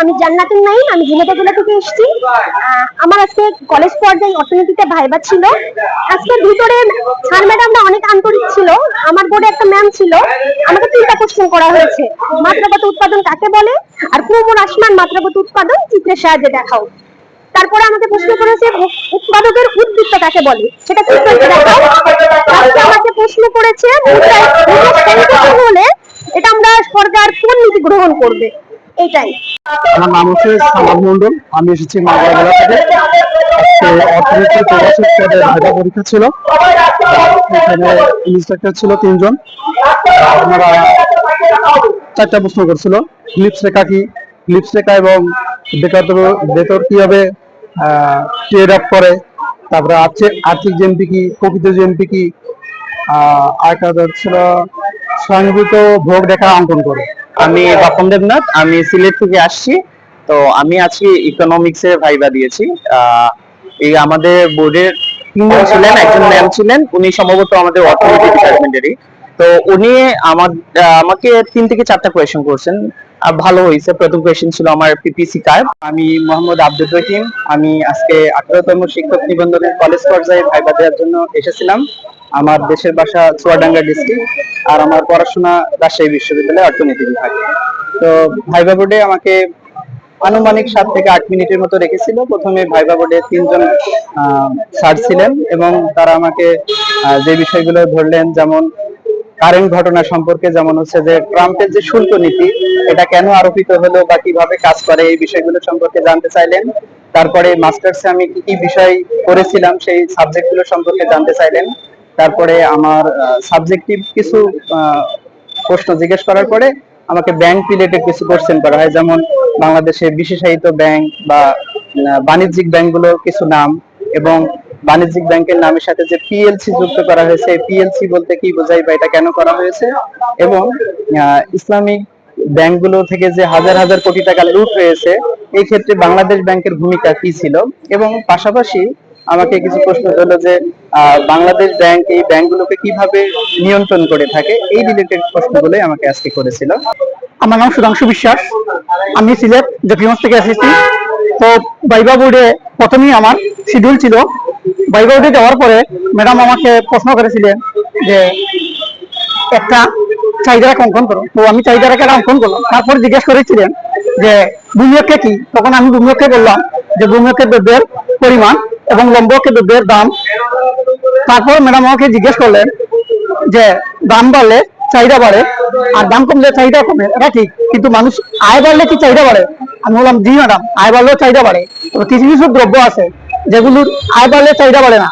আমি আমি থেকে এসেছি। আমার আজকে কলেজ পর্যায়ে অর্থনীতিতে ভাইবা ছিল। আজকে ভিতরে স্যার ম্যাডামরা অনেক আন্তরিক ছিল। আমার বোর্ডে একটা ম্যাম ছিল। আমাকে তিনটা কোশ্চেন করা হয়েছে। মাত্রাগত উৎপাদন কাকে বলে? আর কুমুর আসমান মাত্রাগত উৎপাদন চিত্রের সাহায্যে দেখাও। তারপরে আমাকে প্রশ্ন করেছে উৎপাদকের উদ্বৃত্ত কাকে বলে? সেটা দেখাও। আমাকে প্রশ্ন করেছে হলে এটা আমরা সরকার কোন নীতি গ্রহণ করবে? এটাই। আমার নাম হচ্ছে সামাদ মন্ডল আমি এসেছি মালদা জেলা থেকে। অর্থনীতি প্রবাসী পদের ভাইবা পরীক্ষা ছিল। এখানে ইনস্ট্রাক্টর ছিল তিনজন। ওনারা চারটা প্রশ্ন করছিল। ফিলিপস রেখা কি? ফিলিপস রেখা এবং বেতর বেতর কীভাবে ট্রেড আপ করে? তারপরে আর্থিক আর্থিক জিএমপি কি? প্রকৃত জিএমপি কি? আহ, আরেকটা ছিল স্বয়ংভূত ভোগ রেখা অঙ্কন করে। আমি বাপন দেবনাথ, আমি সিলেট থেকে আসছি। তো আমি আজকে এর ভাইবা দিয়েছি। এই আমাদের বোর্ডের তিনজন ছিলেন, একজন ম্যাম ছিলেন, উনি সম্ভবত আমাদের অর্থনীতি ডিপার্টমেন্টেরই তো উনি আমার আমাকে তিন থেকে চারটা কোয়েশ্চেন করছেন। ভালো হয়েছে। প্রথম কোয়েশ্চেন ছিল আমার পিপিসি কার আমি মোহাম্মদ আব্দুল রহিম। আমি আজকে আঠারোতম শিক্ষক নিবন্ধনের কলেজ পর্যায়ে ভাইবা দেওয়ার জন্য এসেছিলাম। আমার দেশের বাসা চুয়াডাঙ্গা ডিস্ট্রিক্ট আর আমার পড়াশোনা রাজশাহী বিশ্ববিদ্যালয়ে অর্থনীতি বিভাগে তো ভাইবা বোর্ডে আমাকে আনুমানিক সাত থেকে আট মিনিটের মতো রেখেছিল। প্রথমে ভাইবা বোর্ডে তিনজন স্যার ছিলেন এবং তারা আমাকে যে বিষয়গুলো ধরলেন, যেমন কারেন্ট ঘটনা সম্পর্কে, যেমন হচ্ছে যে ট্রাম্পের যে শুল্ক নীতি, এটা কেন আরোপিত হলো বা কীভাবে কাজ করে, এই বিষয়গুলো সম্পর্কে জানতে চাইলেন। তারপরে মাস্টার্সে আমি কি কি বিষয় করেছিলাম, সেই সাবজেক্টগুলো সম্পর্কে জানতে চাইলেন। তারপরে আমার সাবজেক্টিভ কিছু প্রশ্ন জিজ্ঞেস করার পরে আমাকে ব্যাংক রিলেটেড কিছু কোশ্চেন করা হয়। যেমন বাংলাদেশে বিশেষায়িত ব্যাংক বা বাণিজ্যিক ব্যাংকগুলো কিছু নাম এবং বাণিজ্যিক ব্যাংকের নামের সাথে যে পিএলসি যুক্ত করা হয়েছে পিএলসি বলতে কি বোঝায় বা এটা কেন করা হয়েছে? এবং ইসলামিক ব্যাংকগুলো থেকে যে হাজার হাজার কোটি টাকা লুট হয়েছে, এই ক্ষেত্রে বাংলাদেশ ব্যাংকের ভূমিকা কি ছিল? এবং পাশাপাশি আমাকে কিছু প্রশ্ন হলো যে বাংলাদেশ ব্যাংক এই ব্যাংকগুলোকে কীভাবে নিয়ন্ত্রণ করে থাকে? এই রিলেটেড প্রশ্নগুলোই আমাকে আজকে করেছিল। আমার নাম সুধাংশু বিশ্বাস। আমি সিলেট জকিগঞ্জ থেকে এসেছি। তো বাইবা বোর্ডে প্রথমেই আমার শিডিউল ছিল। বাইবা বোর্ডে যাওয়ার পরে ম্যাডাম আমাকে প্রশ্ন করেছিলেন যে, একটা চাহিদা রেখা অঙ্কন করো। তো আমি চাহিদা রেখা অঙ্কন করলাম। তারপর জিজ্ঞেস করেছিলেন যে ভূমিয়কে কি? তখন আমি ভূমিয়কে বললাম যে ভূমিয়কে দ্রব্যের পরিমাণ। এবং লম্বকে দুধের দাম। তারপর ম্যাডাম আমাকে জিজ্ঞেস করলেন যে, দাম বাড়লে চাহিদা বাড়ে, আর দাম কমলে চাহিদা কমে, এটা ঠিক, কিন্তু মানুষ আয় বাড়লে কি চাহিদা বাড়ে? আমি বললাম, জি ম্যাডাম আয় বাড়লেও চাহিদা বাড়ে। তবে কিছু কিছু দ্রব্য আছে, যেগুলোর আয় বাড়লে চাহিদা বাড়ে না।